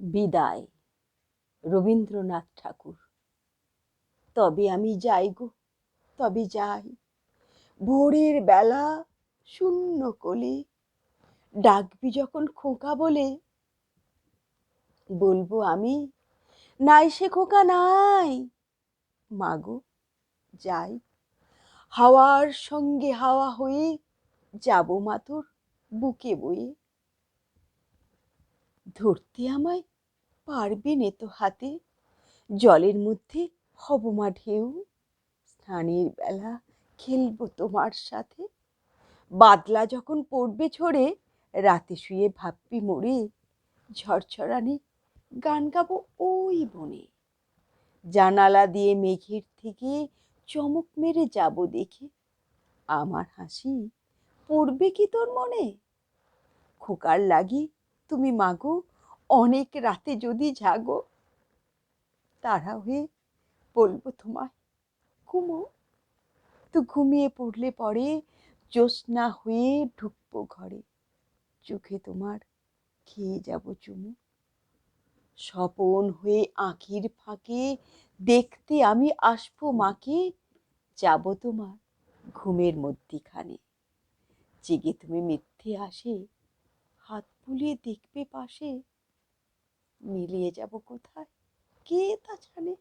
বিদায়, রবীন্দ্রনাথ ঠাকুর। তবে আমি যাই গো, তবে যাই। ভোরের বেলা শূন্য কোলে ডাকবি যখন খোকা বলে, বলব আমি, নাই সে খোকা, নাই। মাগো যাই। হাওয়ার সঙ্গে হাওয়া হয়ে যাব মা তোর বুকে বয়ে। ধরতে আমায় পারবে নে তো হাতে। জলের মধ্যে হব মা ঢেউ, স্নানের বেলা খেলব তোমার সাথে। বাদলা যখন পড়বে ঝরে, রাতে শুয়ে ভাববি মোড়ে ঝরঝরানি গান গাবো ওই বনে। জানালা দিয়ে মেঘের থেকে চমক মেরে যাব দেখে। আমার হাসি পড়বে কি তোর মনে? খোকার লাগি তুমি মাগো, অনেক রাতে যদি জাগো, তারা হয়ে বলব তোমায়, ঘুমো। তো ঘুমিয়ে পড়লে পরে জ্যোৎস্না হয়ে ঢুকবো ঘরে, চোখে তোমার খেয়ে যাব চুমু। স্বপন হয়ে আঁখির ফাঁকে দেখতে আমি আসব মাকে, যাব তোমার ঘুমের মধ্যিখানে। জেগে তুমি মিথ্যে আসে বুলিয়ে দেখবে পাশে। মিলিয়ে যাব কোথায়? কে তা জানে?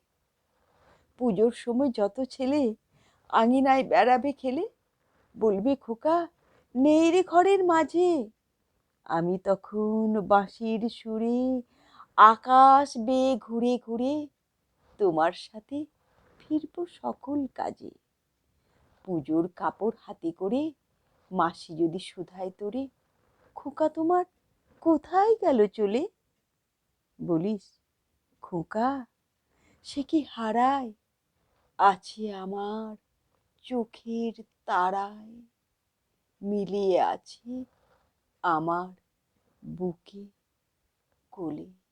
পুজোর সময় যত ছেলে আঙিনায় বেড়াবে খেলে, বলবে, খোকা, নেই রে ঘরের মাঝে। আমি তখন বাঁশির সুরে আকাশ বেয়ে ঘুরে ঘুরে তোমার সাথে ফিরবো সকল কাজে। পুজোর কাপড় হাতে করে মাসি যদি শুধায় তোরে, খোকা তোমার কোথায় গেল চলে? বলিস, খোকা, সে কি হারায়? আছে আমার চোখের তারায়, মিলিয়ে আছে আমার বুকে কোলে।